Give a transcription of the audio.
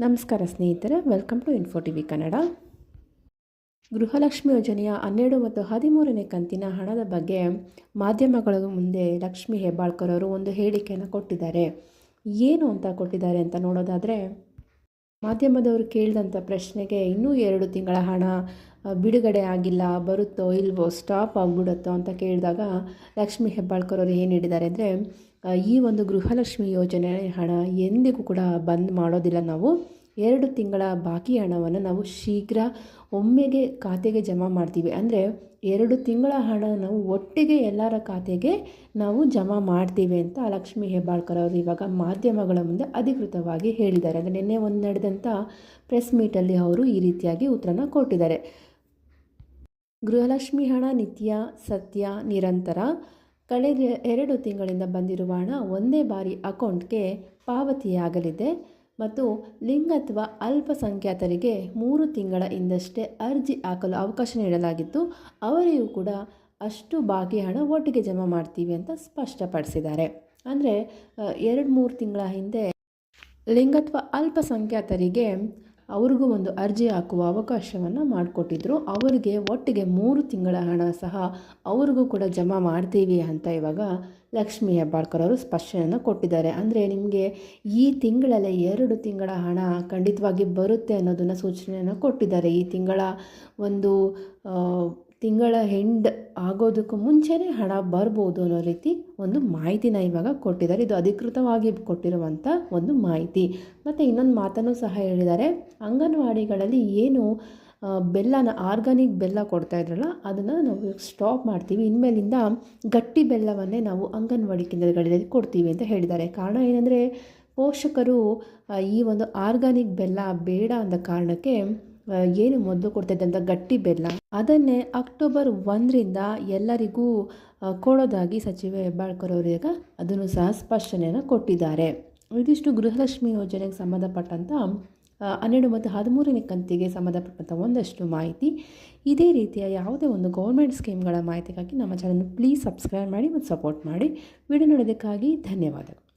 ನಮಸ್ಕಾರ ಸ್ನೇಹಿತರೆ welcome to info T V Kannada Gruhalakshmi ಯೋಜನೆಯ ಹನ್ನೆರಡು ಮತ್ತು ಹದಿಮೂರನೇ ಕಂತಿನ ಹಣದ ಬಗ್ಗೆ ಮಾಧ್ಯಮಗಳ ಮುಂದೆ ಲಕ್ಷ್ಮಿ ಹೆಬ್ಬಾಳ್ಕರ್ ಅವರು ಒಂದು ಹೇಳಿಕೆಯನ್ನು ಕೊಟ್ಟಿದ್ದಾರೆ. ಏನು ಅಂತ ಕೊಟ್ಟಿದ್ದಾರೆ ಅಂತ ನೋಡೋದಾದರೆ ಮಾಧ್ಯಮದವರು ಕೇಳಿದಂಥ ಪ್ರಶ್ನೆಗೆ ಇನ್ನೂ ಎರಡು ತಿಂಗಳ ಹಣ ಬಿಡುಗಡೆ ಆಗಿಲ್ಲ, ಬರುತ್ತೋ ಇಲ್ವೋ, ಸ್ಟಾಪ್ ಆಗಿಬಿಡುತ್ತೋ ಅಂತ ಕೇಳಿದಾಗ ಲಕ್ಷ್ಮಿ ಹೆಬ್ಬಾಳ್ಕರ್ ಅವರು ಏನು ಹೇಳಿದ್ದಾರೆ ಅಂದರೆ ಈ ಒಂದು ಗೃಹಲಕ್ಷ್ಮಿ ಯೋಜನೆ ಹಣ ಎಂದಿಗೂ ಕೂಡ ಬಂದ್ ಮಾಡೋದಿಲ್ಲ ನಾವು. ಎರಡು ತಿಂಗಳ ಬಾಕಿ ಹಣವನ್ನು ನಾವು ಶೀಘ್ರ ಒಮ್ಮೆಗೆ ಖಾತೆಗೆ ಜಮಾ ಮಾಡ್ತೀವಿ. ಅಂದರೆ ಎರಡು ತಿಂಗಳ ಹಣ ನಾವು ಒಟ್ಟಿಗೆ ಎಲ್ಲರ ಖಾತೆಗೆ ನಾವು ಜಮಾ ಮಾಡ್ತೀವಿ ಅಂತ ಲಕ್ಷ್ಮಿ ಹೆಬ್ಬಾಳ್ಕರ್ ಅವರು ಇವಾಗ ಮಾಧ್ಯಮಗಳ ಮುಂದೆ ಅಧಿಕೃತವಾಗಿ ಹೇಳಿದ್ದಾರೆ. ಅಂದರೆ ನಿನ್ನೆ ಒಂದು ನಡೆದಂಥ ಪ್ರೆಸ್ ಮೀಟಲ್ಲಿ ಅವರು ಈ ರೀತಿಯಾಗಿ ಉತ್ತರನ ಕೊಟ್ಟಿದ್ದಾರೆ. ಗೃಹಲಕ್ಷ್ಮಿ ಹಣ, ನಿತ್ಯ, ಸತ್ಯ, ನಿರಂತರ ಕಳೆದ ಎರಡು ತಿಂಗಳಿಂದ ಬಂದಿರುವ ಹಣ ಒಂದೇ ಬಾರಿ ಅಕೌಂಟ್ಗೆ ಪಾವತಿಯಾಗಲಿದೆ. ಮತ್ತು ಲಿಂಗತ್ವ ಅಲ್ಪಸಂಖ್ಯಾತರಿಗೆ ಮೂರು ತಿಂಗಳ ಹಿಂದಷ್ಟೇ ಅರ್ಜಿ ಹಾಕಲು ಅವಕಾಶ ನೀಡಲಾಗಿತ್ತು. ಅವರಿಗೂ ಕೂಡ ಅಷ್ಟು ಬಾಕಿ ಹಣ ಒಟ್ಟಿಗೆ ಜಮಾ ಮಾಡ್ತೀವಿ ಅಂತ ಸ್ಪಷ್ಟಪಡಿಸಿದ್ದಾರೆ. ಅಂದರೆ ಎರಡು ಮೂರು ತಿಂಗಳ ಹಿಂದೆ ಲಿಂಗತ್ವ ಅಲ್ಪಸಂಖ್ಯಾತರಿಗೆ ಅವ್ರಿಗೂ ಒಂದು ಅರ್ಜಿ ಹಾಕುವ ಅವಕಾಶವನ್ನು ಮಾಡಿಕೊಟ್ಟಿದ್ರು. ಅವರಿಗೆ ಒಟ್ಟಿಗೆ ಮೂರು ತಿಂಗಳ ಹಣ ಸಹ ಅವ್ರಿಗೂ ಕೂಡ ಜಮಾ ಮಾಡ್ತೀವಿ ಅಂತ ಇವಾಗ ಲಕ್ಷ್ಮೀ ಹೆಬ್ಬಾಳ್ಕರ್ ಅವರು ಸ್ಪಷ್ಟನೆಯನ್ನು ಕೊಟ್ಟಿದ್ದಾರೆ. ಅಂದರೆ ನಿಮಗೆ ಈ ತಿಂಗಳಲ್ಲೇ ಎರಡು ತಿಂಗಳ ಹಣ ಖಂಡಿತವಾಗಿ ಬರುತ್ತೆ ಅನ್ನೋದನ್ನು ಸೂಚನೆಯನ್ನು ಕೊಟ್ಟಿದ್ದಾರೆ. ಈ ತಿಂಗಳ ಒಂದು ತಿಂಗಳ ಹೆಂಡ್ ಆಗೋದಕ್ಕೂ ಮುಂಚೆನೇ ಹಣ ಬರ್ಬೋದು ಅನ್ನೋ ರೀತಿ ಒಂದು ಮಾಹಿತಿನ ಇವಾಗ ಕೊಟ್ಟಿದ್ದಾರೆ. ಇದು ಅಧಿಕೃತವಾಗಿ ಕೊಟ್ಟಿರುವಂಥ ಒಂದು ಮಾಹಿತಿ. ಮತ್ತು ಇನ್ನೊಂದು ಮಾತನ್ನು ಸಹ ಹೇಳಿದ್ದಾರೆ. ಅಂಗನವಾಡಿಗಳಲ್ಲಿ ಏನು ಬೆಲ್ಲನ ಆರ್ಗಾನಿಕ್ ಬೆಲ್ಲ ಕೊಡ್ತಾ ಇದ್ರಲ್ಲ, ಅದನ್ನು ನಾವು ಸ್ಟಾಪ್ ಮಾಡ್ತೀವಿ. ಇನ್ಮೇಲಿಂದ ಗಟ್ಟಿ ಬೆಲ್ಲವನ್ನೇ ನಾವು ಅಂಗನವಾಡಿ ಕೇಂದ್ರಗಳಲ್ಲಿ ಕೊಡ್ತೀವಿ ಅಂತ ಹೇಳಿದ್ದಾರೆ. ಕಾರಣ ಏನಂದರೆ, ಪೋಷಕರು ಈ ಒಂದು ಆರ್ಗಾನಿಕ್ ಬೆಲ್ಲ ಬೇಡ ಅಂದ ಕಾರಣಕ್ಕೆ ಏನು ಮೊದಲು ಕೊಡ್ತಿದ್ದಂಥ ಗಟ್ಟಿ ಬೆಲ್ಲ. ಅದನ್ನೇ ಅಕ್ಟೋಬರ್ ಒಂದರಿಂದ ಎಲ್ಲರಿಗೂ ಕೊಡೋದಾಗಿ ಸಚಿವ ಹೆಬ್ಬಾಳ್ಕರ್ ಅವರು ಈಗ ಅದನ್ನು ಸಹ ಸ್ಪಷ್ಟನೆಯನ್ನು ಕೊಟ್ಟಿದ್ದಾರೆ. ಇದಿಷ್ಟು ಗೃಹಲಕ್ಷ್ಮಿ ಯೋಜನೆಗೆ ಸಂಬಂಧಪಟ್ಟಂಥ ಹನ್ನೆರಡು ಮತ್ತು ಹದಿಮೂರನೇ ಕಂತಿಗೆ ಸಂಬಂಧಪಟ್ಟಂಥ ಒಂದಷ್ಟು ಮಾಹಿತಿ. ಇದೇ ರೀತಿಯ ಯಾವುದೇ ಒಂದು ಗೌರ್ಮೆಂಟ್ ಸ್ಕೀಮ್ಗಳ ಮಾಹಿತಿಗಾಗಿ ನಮ್ಮ ಚಾನಲ್ ಪ್ಲೀಸ್ ಸಬ್ಸ್ಕ್ರೈಬ್ ಮಾಡಿ ಮತ್ತು ಸಪೋರ್ಟ್ ಮಾಡಿ. ವಿಡಿಯೋ ನೋಡೋದಕ್ಕಾಗಿ ಧನ್ಯವಾದಗಳು.